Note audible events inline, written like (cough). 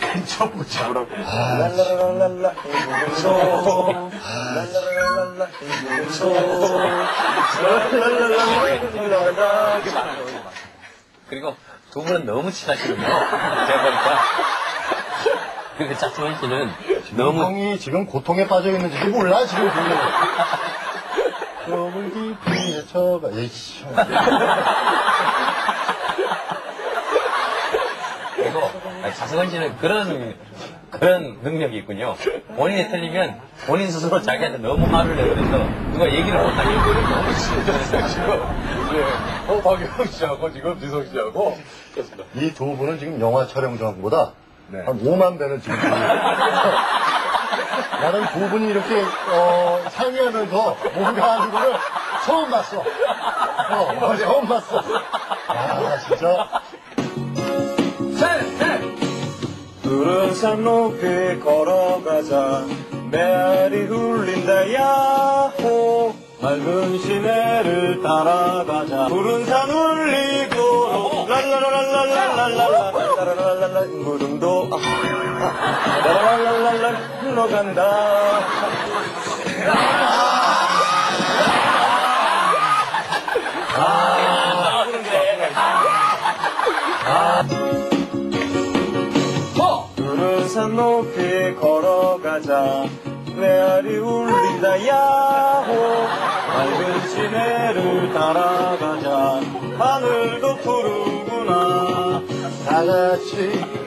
괜찮보자. 랄라라랄라 행복은 랄라라랄라 행복은 랄라라랄라 이게 많아요. 그리고 두 분은 너무 친하시군요. 제가 보니까. 그리고 차승원 씨는 너무 형이 지금 고통에 빠져 있는지도 몰라, 지금 (laughs) 보면. 너무 깊이 헤쳐가, 에이씨. (laughs) 그리고 차승원 씨는 그런 그런 능력이 있군요. 본인이 틀리면 본인 스스로 자기한테 너무 화를 내버려서 누가 얘기를 못하게 너무 싫어졌어요 지금. 예. 어, 박영 씨하고 지금 지성 씨하고 그렇습니다. 이 두 분은 지금 영화 촬영 전보다 네. 한 5만 배는 지금. 나는 두 분이 이렇게, 어, 상의하면서 뭔가 하는 거를 처음 봤어. 어, 처음 봤어. 아, 진짜. 푸른 산 높이 걸어가자. 메아리 울린다 야호. 맑은 시내를 따라가자. 푸른 산 울리고. 랄라라랄라랄랄랄라. 랄라라랄랄라. 무릉도. 아, 아, 랄라라랄랄라. 흘러간다. 푸른 산 높이 걸어가자. 메아리 울린다 야호. 맑은 시내를 따라가자. 하늘도 푸르구나. 다 같이